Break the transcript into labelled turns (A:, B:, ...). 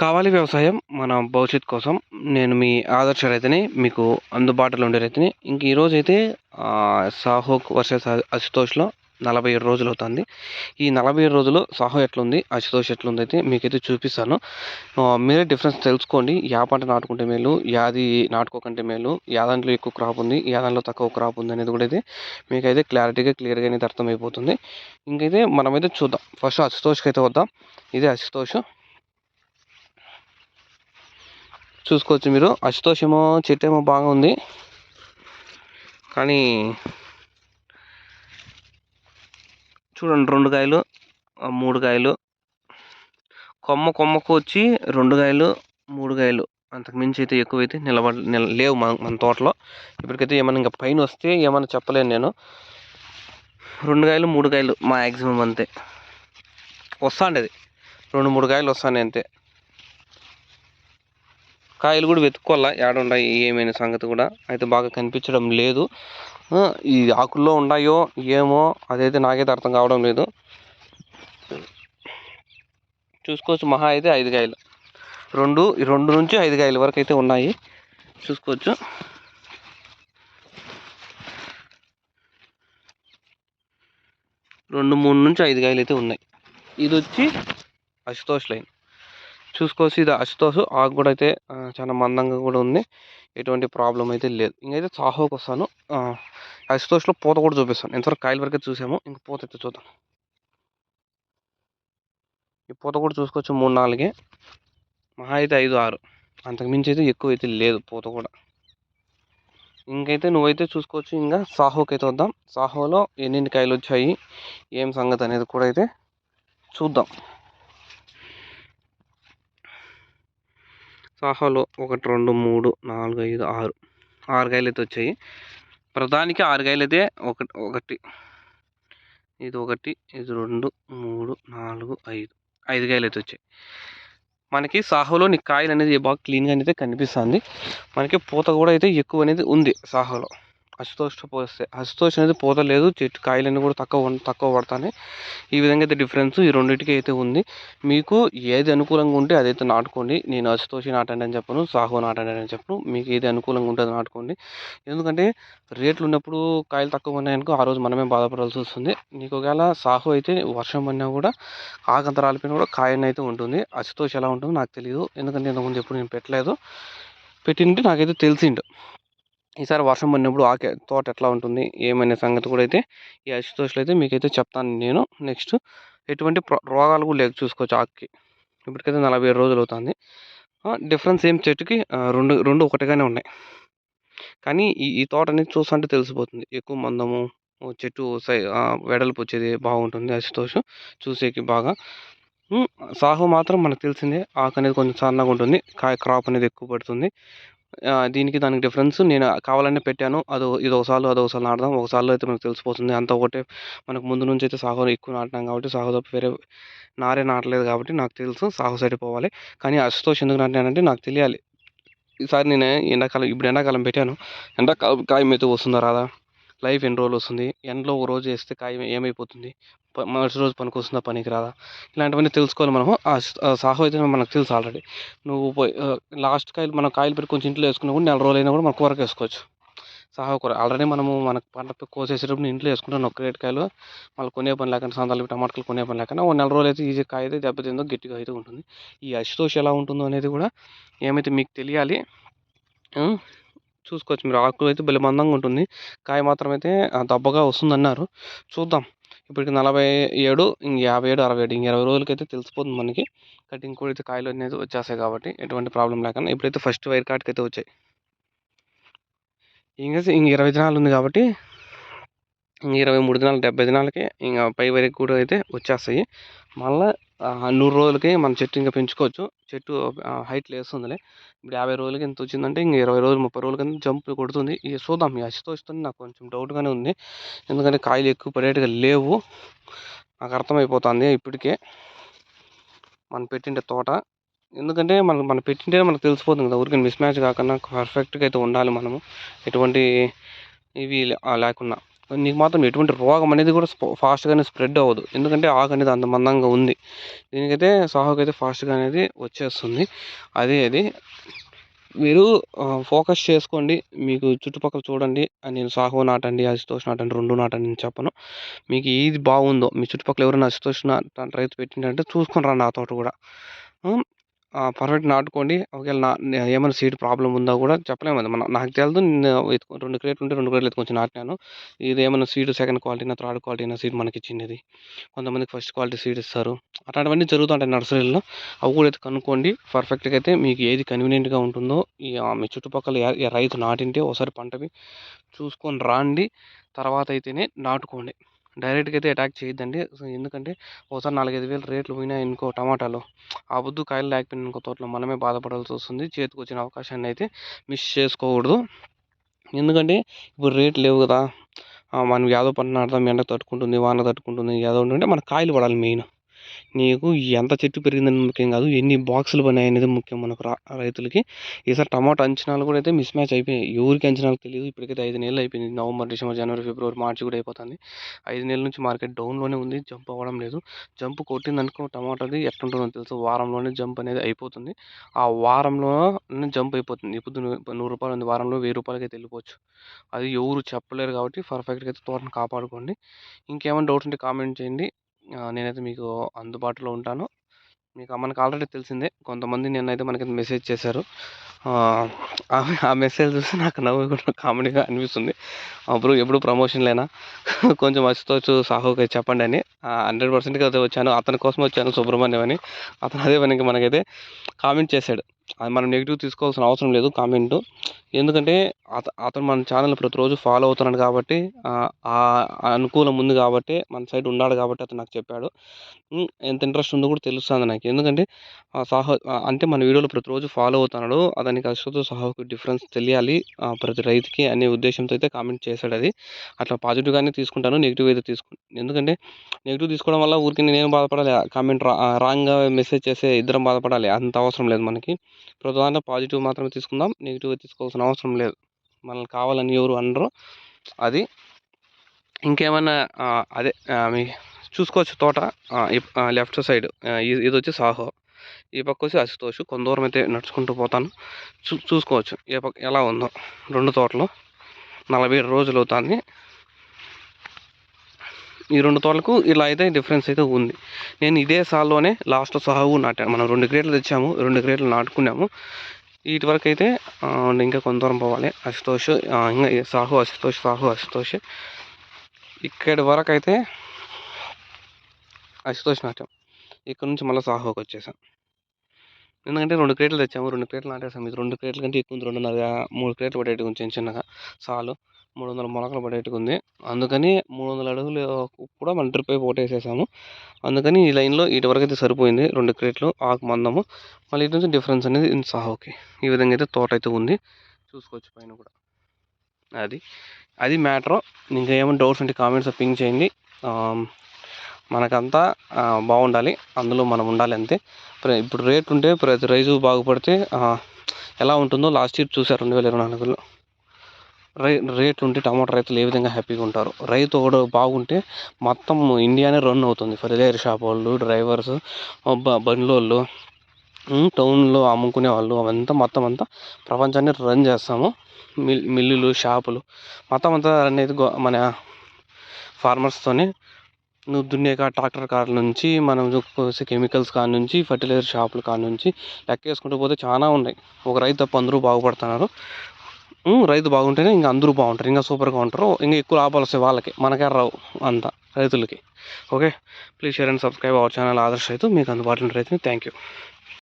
A: కావాలి వ్యవసాయం మన భవిష్యత్ కోసం. నేను మీ ఆదర్శ రైతుని మీకు అందుబాటులో ఉండే రైతుని. ఇంక ఈరోజు అయితే సాహోక్ వర్సెస్ అశుతోష్లో నలభై ఏడు రోజులు అవుతుంది. ఈ నలభై ఏడు రోజులు సాహో ఎట్లుంది అశుతోష్ ఎట్లుంది అయితే మీకైతే చూపిస్తాను. మీరే డిఫరెన్స్ తెలుసుకోండి. యా పంట నాటుకుంటే మేలు యాది నాటుకోకంటే మేలు యా దాంట్లో ఎక్కువ క్రాప్ ఉంది యా దాంట్లో తక్కువ క్రాప్ ఉంది అనేది కూడా అయితే మీకైతే క్లారిటీగా క్లియర్గా అనేది అర్థమైపోతుంది. ఇంకైతే మనమైతే చూద్దాం. ఫస్ట్ అశుతోష్కి అయితే వద్దాం. ఇదే అశుతోష్. చూసుకోవచ్చు మీరు. అశుతోషేమో చెట్టు ఏమో బాగా ఉంది. కానీ చూడండి రెండు కాయలు మూడు కాయలు. కొమ్మ కొమ్మకు వచ్చి రెండు కాయలు మూడు కాయలు. అంతకు మించి అయితే ఎక్కువైతే నిలబడ నిల లేవు మన మన తోటలో. ఇప్పటికైతే ఏమైనా ఇంకా పైన వస్తే ఏమైనా చెప్పలేను నేను. రెండు కాయలు మూడు కాయలు మ్యాక్సిమం అంతే. వస్తాండేది. రెండు మూడు కాయలు వస్తాను అంతే. కాయలు కూడా వెతుక్కోవాలా? ఏడున్నాయి ఏమైనా సంగతి కూడా? అయితే బాగా కనిపించడం లేదు. ఈ ఆకుల్లో ఉన్నాయో ఏమో అదైతే నాకైతే అర్థం కావడం లేదు. చూసుకోవచ్చు మహా అయితే ఐదు కాయలు. రెండు రెండు నుంచి ఐదు కాయల వరకు అయితే ఉన్నాయి. చూసుకోవచ్చు. రెండు మూడు నుంచి ఐదు కాయలు అయితే ఉన్నాయి. ఇది వచ్చి అశుతోష్ లైన్. చూసుకోవచ్చు. ఇది అశుతోష్. ఆకు కూడా అయితే చాలా మందంగా కూడా ఉంది. ఎటువంటి ప్రాబ్లం అయితే లేదు. ఇంకైతే సాహోకి వస్తాను. అశుతోష్లో పూత కూడా చూపిస్తాను. ఎంతవరకు కాయల వరకు చూసాము. ఇంక పూత అయితే చూద్దాం. ఈ పూత కూడా చూసుకోవచ్చు మూడు నాలుగే. మహా అయితే ఐదు ఆరు. అంతకు మించి అయితే ఎక్కువ అయితే లేదు పూత కూడా. ఇంకైతే నువ్వైతే చూసుకోవచ్చు ఇంకా సాహోకి అయితే వద్దాం. సాహోలో ఎన్ని కాయలు వచ్చాయి? ఏం సంగతి అనేది కూడా అయితే చూద్దాం. సాహాలో ఒకటి రెండు మూడు నాలుగు ఐదు ఆరు. ఆరు కాయలు అయితే వచ్చాయి ప్రధానికి ఆరు కాయలు అయితే ఒకటి. ఒకటి ఇది ఒకటి ఇది రెండు మూడు నాలుగు ఐదు. ఐదు కాయలు అయితే వచ్చాయి మనకి సాహోలో నీ కాయలు అనేది బాగా క్లీన్గా అయితే కనిపిస్తుంది. మనకి పూత కూడా అయితే ఎక్కువ అనేది ఉంది సాహోలో. అశుతోష పోస్తే అశుతోష అనేది పోతలేదు. చెట్టు కాయలన్నీ కూడా తక్కువ తక్కువ పడతాయి ఈ విధంగా అయితే డిఫరెన్స్ ఈ రెండింటికి అయితే ఉంది. మీకు ఏది అనుకూలంగా ఉంటే అదైతే నాటుకోండి. నేను అశుతోషి నాటండి అని చెప్పను సాహో నాటండి అని చెప్పను. మీకు ఏది అనుకూలంగా ఉంటే అది నాటుకోండి. ఎందుకంటే రేట్లు ఉన్నప్పుడు కాయలు తక్కువ ఉన్నాయనుకో ఆ రోజు మనమే బాధపడాల్సి వస్తుంది. నీకు ఒకవేళ సాహో అయితే వర్షం పడినా కూడా ఆకంత రాలిపోయినా కూడా కాయన అయితే ఉంటుంది. అశుతోషి ఎలా ఉంటుందో నాకు తెలియదు ఎందుకంటే ఇంతకుముందు ఎప్పుడు నేను పెట్టలేదు. పెట్టింటే నాకైతే తెలిసిండు. ఈసారి వర్షం పడినప్పుడు ఆకే తోట ఎట్లా ఉంటుంది? ఏమనే సంగతి కూడా అయితే ఈ అశుతోషులు అయితే మీకైతే చెప్తాను నేను. నెక్స్ట్ ఎటువంటి రోగాలు కూడా లేక చూసుకోవచ్చు ఆకుకి ఇప్పటికైతే నలభై రోజులు అవుతుంది. డిఫరెన్స్ ఏం చెట్టుకి రెండు రెండు ఒకటిగానే ఉన్నాయి. కానీ ఈ ఈ తోట అనేది చూస్తుంటే తెలిసిపోతుంది. ఎక్కువ మందము చెట్టు సై వెడల్పు వచ్చేది బాగుంటుంది అశుతోషం చూసేకి బాగా. సాహు మాత్రం మనకు తెలిసిందే ఆకు అనేది కొంచెం సన్నగా ఉంటుంది. కాయ క్రాప్ అనేది ఎక్కువ పడుతుంది. దీనికి దానికి డిఫరెన్స్ నేను కావాలనే పెట్టాను. అది ఇది ఒకసారి అది ఒకసారి నాటుదాం ఒకసారిలో అయితే మనకు తెలిసిపోతుంది. అంత ఒకటే మనకు ముందు నుంచి అయితే సాగు ఎక్కువ నాటినాం కాబట్టి సాగు తప్ప వేరే నారే నాటలేదు కాబట్టి నాకు తెలుసు సాగు సైడ్ పోవాలి. కానీ అశుతోష్ ఎందుకు నాటినానంటే నాకు తెలియాలి. ఈసారి నేను ఎండాకాలం ఇప్పుడు ఎండాకాలం పెట్టాను. ఎండాకాలం కాయ మీద వస్తుందా రాదా? లైఫ్ ఎన్ని రోజులు వస్తుంది? ఎండలో ఒక రోజు వేస్తే కాయ ఏమైపోతుంది? మరుసటి రోజు పనికి వస్తుందా పనికి రాదా? ఇలాంటివన్నీ తెలుసుకోవాలి మనము. సాహో అయితే మనకు తెలుసు ఆల్రెడీ. నువ్వు పోయి లాస్ట్ కాయలు మనం కాయలు పెట్టి కొంచెం ఇంట్లో వేసుకున్నా కూడా నెల రోజులు అయినా కూడా మనం కూరకు వేసుకోవచ్చు. సాహో కూర. ఆల్రెడీ మనము మనకు పంట కోసేసేటప్పుడు ఇంట్లో వేసుకుంటాం ఒక రేటు కాయలు. మళ్ళీ కొనే పని లేకుండా సందాలు టమాటాలు కొనే పని లేకుండా ఒక నెల రోజులు అయితే ఈజీ కాయ అయితే దెబ్బతిందో గట్టిగా అయితే ఉంటుంది. ఈ అశుతోష్ ఎలా ఉంటుందో అనేది కూడా ఏమైతే మీకు తెలియాలి చూసుకోవచ్చు. మీరు ఆకు అయితే భలే మందంగా ఉంటుంది. కాయ మాత్రం అయితే దబ్బగా వస్తుందన్నారు. చూద్దాం. ఇప్పటికి నలభై ఏడు ఇంక యాభై ఏడు అరవై ఏడు ఇంక ఇరవై రోజులకైతే తెలిసిపోతుంది మనకి. కటింగ్ కూడా అయితే కాయలు అనేది వచ్చేస్తాయి కాబట్టి ఎటువంటి ప్రాబ్లం లేకుండా ఇప్పుడైతే ఫస్ట్ వైర్ కార్డ్కి అయితే వచ్చాయి. ఇంకా ఇంక ఇరవై దినాలు ఉంది కాబట్టి ఇంక ఇరవై మూడు దినాలు డెబ్బై దినాలకి ఇంకా పై వరకు కూడా అయితే వచ్చేస్తాయి. మళ్ళీ నూరు రోజులకి మనం చెట్టు ఇంకా పెంచుకోవచ్చు. చెట్టు హైట్ లేస్తుందిలే ఇప్పుడు యాభై రోజులకి ఎంత వచ్చిందంటే ఇంక ఇరవై రోజులు ముప్పై రోజులకి జంప్ కొడుతుంది. ఇక చూద్దాం ఈ అసితో వస్తుంది నాకు కొంచెం డౌట్గానే ఉంది. ఎందుకంటే కాయలు ఎక్కువ పడేట్టుగా లేవు. నాకు అర్థమైపోతుంది ఇప్పటికే. మనం పెట్టిండే తోట. ఎందుకంటే మనం మనం పెట్టింటే మనకు తెలిసిపోతుంది కదా ఊరికి మిస్ మ్యాచ్ కాకుండా పర్ఫెక్ట్గా అయితే ఉండాలి మనము. ఎటువంటి ఇవి లేకుండా నీకు మాత్రం ఎటువంటి రోగం అనేది కూడా ఫాస్ట్గానే స్ప్రెడ్ అవ్వదు. ఎందుకంటే ఆకు అనేది అంత మందంగా ఉంది. దీనికైతే సాహుకి అయితే ఫాస్ట్గా అనేది వచ్చేస్తుంది. అదే అది. మీరు ఫోకస్ చేసుకోండి. మీకు చుట్టుపక్కల చూడండి. నేను సాహో నాటండి అశుతోష్ నాటండి రెండు నాటండి నేను చెప్పను. మీకు ఏది బాగుందో మీ చుట్టుపక్కల ఎవరైనా అశుతోష్ రైతు పెట్టిందంటే చూసుకొని రండి ఆ తోట కూడా పర్ఫెక్ట్ నాటుకోండి. ఒకవేళ నా ఏమైనా సీడ్ ప్రాబ్లం ఉందా కూడా చెప్పలేము అది. మన నాకు తెలియదు నేను రెండు క్రేట్లు ఉంటే రెండు క్రేట్లు ఎత్తుకొచ్చి నాటినాను. ఇది ఏమైనా seed second quality third quality అయినా సీడ్ మనకి ఇచ్చింది కొంతమందికి ఫస్ట్ క్వాలిటీ సీడ్ ఇస్తారు. అట్లాంటివన్నీ జరుగుతుంటాయి నర్సరీలో. అవి కూడా అయితే కనుక్కోండి. పర్ఫెక్ట్గా అయితే మీకు ఏది కన్వీనియంట్గా ఉంటుందో ఈ మీ చుట్టుపక్కల రైతు నాటింటే ఒకసారి పంటవి చూసుకొని రాండి. తర్వాత అయితేనే నాటుకోండి. డైరెక్ట్గా అయితే అటాక్ చేయొద్దండి. ఎందుకంటే ఒకసారి నాలుగైదు వేలు రేట్లు పోయినాయి ఇంకో టమాటాలు. ఆ పొద్దు కాయలు లేకపోయినా ఇంకో తోటలో మనమే బాధపడాల్సి వస్తుంది. చేతికి వచ్చిన అవకాశాన్ని అయితే మిస్ చేసుకోకూడదు. ఎందుకంటే ఇప్పుడు రేట్లు లేవు కదా. మనం యాదో పంట నాటుదాం ఎండ తట్టుకుంటుంది వాన తట్టుకుంటుంది ఏదో ఉంటే మన కాయలు పడాలి మెయిన్. నీకు ఎంత చెట్టు పెరిగిందని ముఖ్యం కాదు ఎన్ని బాక్సులు పడినాయి అనేది ముఖ్యం మనకు రైతులకి. ఈసారి టమాటా అంచనాలు కూడా అయితే మిస్ మ్యాచ్ అయిపోయాయి ఎవరికి అంచనాలు తెలియదు ఇప్పటికైతే ఐదు నెలలు అయిపోయింది నవంబర్ డిసెంబర్ జనవరి ఫిబ్రవరి మార్చి కూడా అయిపోతుంది. ఐదు నెలల నుంచి మార్కెట్ డౌన్లోనే ఉంది జంప్ అవ్వడం లేదు. జంప్ కొట్టిందనుకో టమాటాది ఎట్లుంటుందో తెలుసు. వారంలోనే జంప్ అనేది అయిపోతుంది. ఆ వారంలో జంప్ అయిపోతుంది. ఇప్పుడు నూరు రూపాయలు ఉంది వారంలో వెయ్యి రూపాయలకి అయితే వెళ్ళిపోవచ్చు. అది ఎవరు చెప్పలేరు కాబట్టి పర్ఫెక్ట్గా అయితే తోటను కాపాడుకోండి. ఇంకేమైనా డౌట్స్ ఉంటే కామెంట్ చేయండి. నేనైతే మీకు అందుబాటులో ఉంటాను. మీకు మనకు ఆల్రెడీ తెలిసిందే కొంతమంది నిన్నైతే మనకి మెసేజ్ చేశారు. ఆ మెసేజ్ చూసి నాకు నవ్వు కూడా కామెడీగా అనిపిస్తుంది. అప్పుడు ఎప్పుడు ప్రమోషన్లేనా కొంచెం వచ్చి సాహోకి చెప్పండి అని. హండ్రెడ్ పర్సెంట్గా అయితే వచ్చాను. అతని కోసం వచ్చాను సుబ్రహ్మణ్యం అని. అతను అదే మనకి మనకైతే కామెంట్ చేశాడు. అది మనం నెగిటివ్ తీసుకోవాల్సిన అవసరం లేదు కామెంట్ ఎందుకంటే అత అతను మన ఛానల్ ప్రతిరోజు ఫాలో అవుతున్నాడు కాబట్టి అనుకూలం ఉంది కాబట్టి మన సైడ్ ఉన్నాడు కాబట్టి అతను నాకు చెప్పాడు. ఎంత ఇంట్రెస్ట్ ఉందో కూడా తెలుస్తుంది నాకు. ఎందుకంటే సాహో అంటే మన వీడియోలు ప్రతిరోజు ఫాలో అవుతున్నాడు. అతనికి అశ్వత్ సాహోకి డిఫరెన్స్ తెలియాలి. ప్రతి రైతుకి అనే ఉద్దేశంతో అయితే కామెంట్ చేశాడు అది. అట్లా పాజిటివ్గానే తీసుకుంటాను నెగిటివ్ అయితే తీసుకు ఎందుకంటే నెగిటివ్ తీసుకోవడం వల్ల ఊరికి నేను బాధపడాలి. కామెంట్ రాంగ్గా మెసేజ్ చేసే ఇద్దరం బాధపడాలి. అంత అవసరం లేదు మనకి. ప్రధాన పాజిటివ్ మాత్రమే తీసుకుందాం నెగిటివ్ తీసుకోవాల్సిన అవసరం లేదు. మనల్ని కావాలని ఎవరు అనరు అది. ఇంకేమైనా అదే మీ చూసుకోవచ్చు తోట లెఫ్ట్ సైడ్ ఇది వచ్చి సాహో. ఈ పక్క వచ్చి అశుతోష్ కొంత దూరం అయితే నడుచుకుంటూ పోతాను. చూ చూసుకోవచ్చు ఏ పక్క ఎలా ఉందో రెండు తోటలు. నలభై రోజులు అవుతుంది. ఈ రెండు తోటలకు ఇలా అయితే డిఫరెన్స్ అయితే ఉంది. నేను ఇదే సాల్లోనే లాస్ట్ సాగు నాటాను. మనం రెండు క్రేట్లు తెచ్చాము రెండు క్రేట్లు నాటుకున్నాము. వీటి వరకు అయితే ఇంకా కొంత దూరం పోవాలి. అశుతోష్ ఇంకా సాహు అశుతోష్ సాహు అశుతోష్. ఇక్కడి వరకు అయితే అశుతోష్ నాటాం ఇక్కడ నుంచి మళ్ళీ సాహుకి వచ్చేసాం. ఎందుకంటే రెండు క్రేట్లు తెచ్చాము. రెండు క్రేట్లు నాటేసాము ఇది రెండు క్రేట్ల కంటే ఎక్కువ రెండున్నర మూడు క్రేట్లు పడేటి కొంచెం చిన్నగా. సాలు. మూడు వందల మొలకలు పడేట్టుగా ఉంది అందుకని మూడు వందల అడుగులు కూడా మనం డ్రిప్ అయిపోయి వేసేసాము అందుకని ఈ లైన్లో ఇటు వరకు అయితే సరిపోయింది రెండు క్రేట్లు ఆకు మందము. మళ్ళీ ఇటు నుంచి డిఫరెన్స్ అనేది సాహోకి ఈ విధంగా అయితే తోట అయితే ఉంది. చూసుకోవచ్చు పైన కూడా. అది. అది మ్యాటర్. ఇంకా ఏమైనా డౌట్స్ ఉంటే కామెంట్స్ పింగ్ చేయండి. మనకంతా బాగుండాలి. అందులో మనం ఉండాలి అంతే. ఇప్పుడు రేట్ ఉంటే ప్రతి రైజు బాగుపడితే ఎలా ఉంటుందో లాస్ట్ ఇయర్ చూసారు రెండు వేల ఇరవై నాలుగులో. రై రేట్ ఉంటే టమాటా రైతులు ఏ విధంగా హ్యాపీగా ఉంటారు? రైతు ఒకడు బాగుంటే మొత్తం ఇండియానే రన్ అవుతుంది. ఫర్టిలైజర్ షాప్ వాళ్ళు డ్రైవర్స్ బండ్లోళ్ళు టౌన్లో అమ్ముకునే వాళ్ళు అవంతా మొత్తం అంతా ప్రపంచాన్ని రన్ చేస్తాము. మిల్ మిల్లులు షాపులు మొత్తం అంతా రన్ అయితే మన ఫార్మర్స్తోనే. నువ్వు దున్నేక ట్రాక్టర్ కార్ల నుంచి మనం కెమికల్స్ కాడ నుంచి ఫర్టిలైజర్ షాపుల కాడ నుంచి లెక్క వేసుకుంటూ పోతే చాలా ఉన్నాయి. ఒక రైతు తప్ప అందరూ బాగుపడుతున్నారు. రైతు బాగుంటేనే ఇంకా అందరూ బాగుంటారు ఇంకా సూపర్గా ఉంటారు ఇంకా ఎక్కువ లాభాలు వస్తాయి వాళ్ళకి మనకే రావు అంత రైతులకి. Okay please share and subscribe our channel Adarsha Raithu మీకు అందుబాటులో రైతుని థ్యాంక్ యూ